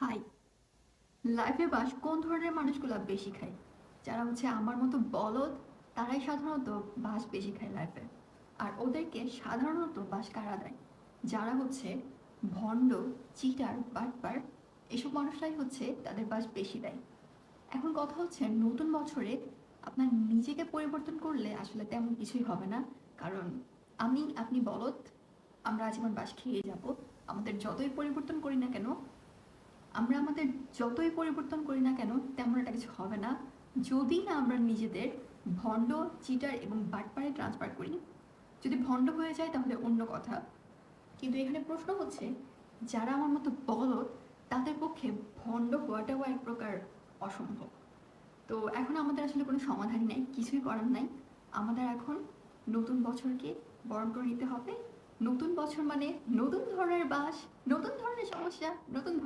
High. লাইফে বাস কোন ধরনের মানুষগুলো বেশি খায়? যারা হচ্ছে আমার মতো বলদ, তারাই সাধারণত বাস বেশি খায় লাইফে। আর ওদেরকে সাধারণত বাস কারা দেয়? যারা হচ্ছে ভণ্ড, চিটার, বাটপার, এসব মানুষরাই হচ্ছে তাদের বাস বেশি দেয়। এখন কথা হচ্ছে নতুন বছরে আপনার নিজেকে পরিবর্তন করলে আসলে তেমন কিছুই হবে না। কারণ আমি, আপনি বলদ, আমরা আজীবন বাস খেয়ে যাব। আমাদের যতই পরিবর্তন করি না কেন আমরা আমাদের যতই পরিবর্তন করি না কেন, তেমন একটা কিছু হবে না। যদি না আমরা নিজেদের ভণ্ড চিটার এবং বাটপারে ট্রান্সফার করি, যদি ভণ্ড হয়ে যায় তাহলে অন্য কথা। কিন্তু এখানে প্রশ্ন হচ্ছে, যারা আমার মতো বলদ, তাদের পক্ষে ভণ্ড হওয়াটাও এক প্রকার অসম্ভব। তো এখন আমাদের আসলে কোনো সমাধানই নাই, কিছুই করার নাই। আমাদের এখন নতুন বছরকে বরণ করে নিতে হবে। নতুন বছর মানে নতুন ধরনের বাস, নতুন ধরনের সমস্যা, নতুন ধরনের